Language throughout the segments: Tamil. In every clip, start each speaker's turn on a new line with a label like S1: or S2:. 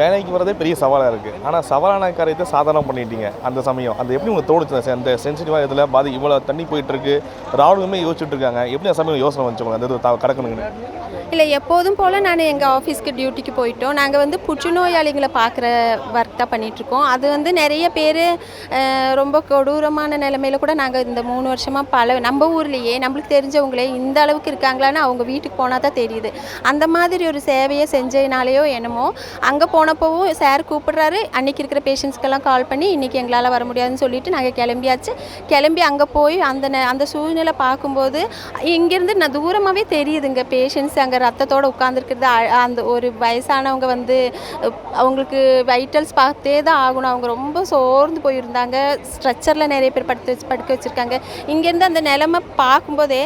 S1: வேலைக்கு வரதே பெரிய சவாலாக இருக்குது ஆனால் சவாலான காரியத்தை சாதாரணம் பண்ணிட்டீங்க. அந்த சமயம். அந்த எப்படி உங்களுக்கு தோணுச்சு? அந்த சென்சிட்டிவாக இதில் பாதி இவ்வளோ தண்ணி போயிட்டுருக்கு. ராணுவமே யோசிச்சுட்டு இருக்காங்க எப்படி அந்த சமயம் யோசனை வந்துச்சு அந்த இது கடக்கணுங்கன்னு.
S2: இல்லை எப்போதும் போல் நான் எங்கள் ஆஃபீஸ்க்கு டியூட்டிக்கு போயிட்டோம். நாங்கள் வந்து புற்றுநோயாளிகளை பார்க்குற ஒர்க் தான் பண்ணிகிட்ருக்கோம் அது வந்து நிறைய பேர் ரொம்ப கொடூரமான நிலமையில கூட நாங்கள் இந்த மூணு வருஷமாக பல நம்ம ஊர்லேயே நம்மளுக்கு தெரிஞ்சவங்களே இந்த அளவுக்கு இருக்காங்களான்னு அவங்க வீட்டுக்கு போனால் தான் தெரியுது. அந்த மாதிரி ஒரு சேவையை செஞ்சதுனாலேயோ என்னமோ அங்கே போனப்போவும் சார் கூப்பிடுறாரு. அன்னைக்கு இருக்கிற பேஷண்ட்ஸ்க்கெல்லாம் கால் பண்ணி இன்றைக்கி எங்களால் வர முடியாதுன்னு சொல்லிட்டு நாங்கள் கிளம்பியாச்சு. கிளம்பி அங்கே போய் அந்த அந்த சூழ்நிலை பார்க்கும்போது இங்கேருந்து நான் தூரமாகவே தெரியுதுங்க பேஷண்ட்ஸ் அங்கே ரத்தத்தோடு உட்காந்துருக்கிறது அந்த ஒரு வயசானவங்க வந்து அவங்களுக்கு வைட்டல்ஸ் பார்த்தே தான் ஆகணும். அவங்க ரொம்ப சோர்ந்து போயிருந்தாங்க. ஸ்ட்ரெச்சரில் நிறைய பேர் படுத்து வச்சு படுக்க வச்சுருக்காங்க. இங்கேருந்து அந்த நிலமை பார்க்கும்போதே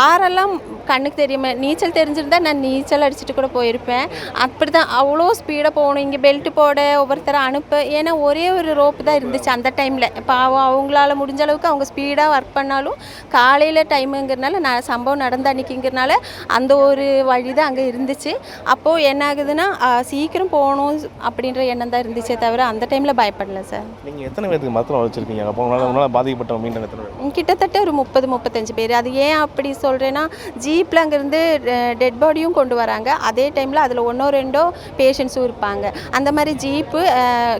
S2: ஆறெல்லாம் கண்ணுக்கு தெரியுமே. நீச்சல் தெரிஞ்சிருந்தா நான் நீச்சல் அடிச்சுட்டு கூட போயிருப்பேன். அப்படி தான் அவ்வளோ ஸ்பீடாக போகணும். இங்கே பெல்ட் போட ஒவ்வொருத்தரை அனுப்ப. ஏன்னா ஒரே ஒரு ரோப்பு தான் இருந்துச்சு அந்த டைமில் பாவம் அவங்களால முடிஞ்ச அளவுக்கு அவங்க ஸ்பீடாக ஒர்க் பண்ணாலும் காலையில் டைமுங்கிறனால நான் சம்பவம் நடந்த அன்னைக்குங்கிறனால அந்த ஒரு வழி தான் அங்கே இருந்துச்சு. அப்போது என்ன ஆகுதுன்னா சீக்கிரம் போகணும் அப்படின்ற எண்ணம் தான் இருந்துச்சே தவிர அந்த டைமில் பயப்படல சார்.
S1: நீங்கள் எத்தனை பேருக்கு மருத்துவம் வச்சுருக்கீங்க அப்போ உங்களால் உங்களால் பாதிக்கப்பட்ட மீண்டும் எத்தனை
S2: கிட்டத்தட்ட ஒரு முப்பது முப்பத்தஞ்சு பேர். அது ஏன் அப்படி சொல்கிறேன்னா ஜீப்பில் அங்கேருந்து டெட் பாடியும் கொண்டு வராங்க. அதே டைமில் அதில் ஒன்றோ ரெண்டோ பேஷண்ட்ஸும் இருப்பாங்க. அந்த மாதிரி ஜீப்பு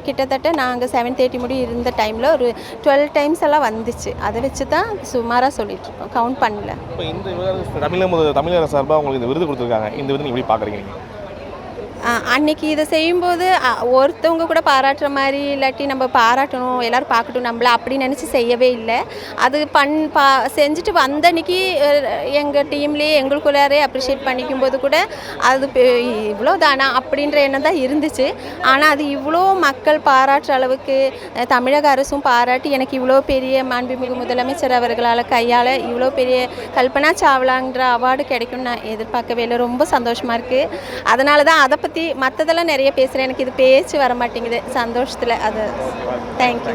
S2: கிட்டத்தட்ட நாங்கள் செவன் தேர்ட்டி முடி இருந்த டைமில் ஒரு டுவெல் டைம்ஸ் எல்லாம் வந்துச்சு. அதை வச்சு தான் சுமாராக சொல்லிகிட்ருக்கோம் கவுண்ட் பண்ணல.
S1: இப்போ இந்த தமிழக தமிழக சார்பாக உங்களுக்கு இந்த விருது கொடுத்துருக்காங்க. இந்த விருது நீங்கள் எப்படி பார்க்குறீங்க
S2: அன்னைக்கு இதை செய்யும்போது ஒருத்தவங்க கூட பாராட்டுற மாதிரி இல்லாட்டி நம்ம பாராட்டணும் எல்லோரும் பார்க்கட்டும் நம்மள அப்படி நினச்சி செய்யவே இல்லை. அது பண் பா செஞ்சுட்டு வந்த அன்னைக்கு எங்கள் டீம்லேயே எங்களுக்குள்ளாரே அப்ரிஷியேட் பண்ணிக்கும் போது கூட அது பெ- இவ்வளோ தானா அப்படின்ற எண்ணம் தான் இருந்துச்சு. ஆனால் அது இவ்வளோ மக்கள் பாராட்டுற அளவுக்கு தமிழக அரசும் பாராட்டி எனக்கு இவ்வளோ பெரிய மாண்புமிகு முதலமைச்சர் அவர்களால் கையால் இவ்வளோ பெரிய கல்பனா சாவ்லாங்கிற அவார்டு கிடைக்கும்னு நான் எதிர்பார்க்கவே இல்லை. ரொம்ப சந்தோஷமாக இருக்குது அதனால தான் அதை பற்றி மற்றதெல்லாம் நிறைய பேசுகிறேன் எனக்கு இது பேச்சு வர மாட்டேங்குது சந்தோஷத்தில். அது தேங்க்யூ